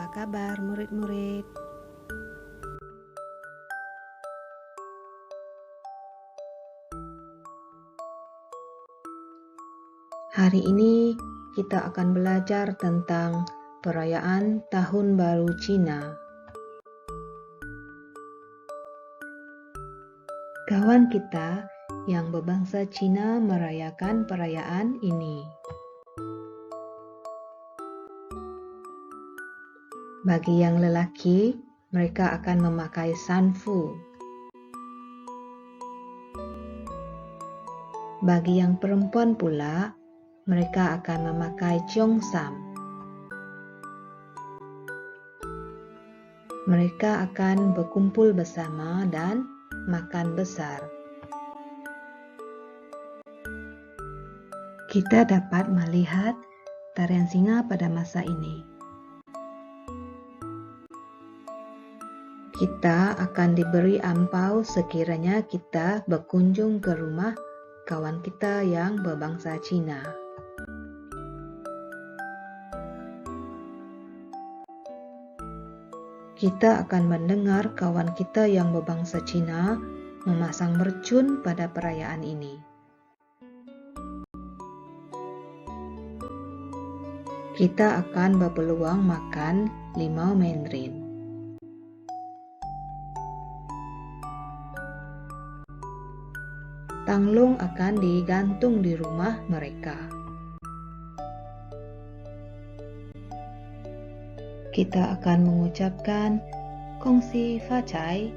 Apa kabar murid-murid? Hari ini kita akan belajar tentang perayaan Tahun Baru Cina. Kawan kita yang berbangsa Cina merayakan perayaan ini. Bagi yang lelaki, mereka akan memakai sanfu. Bagi yang perempuan pula, mereka akan memakai cheongsam. Mereka akan berkumpul bersama dan makan besar. Kita dapat melihat tarian singa pada masa ini. Kita akan diberi ampau sekiranya kita berkunjung ke rumah kawan kita yang berbangsa Cina. Kita akan mendengar kawan kita yang berbangsa Cina memasang mercun pada perayaan ini. Kita akan berpeluang makan limau mandarin. Tanglung akan digantung di rumah mereka. Kita akan mengucapkan kongsi facai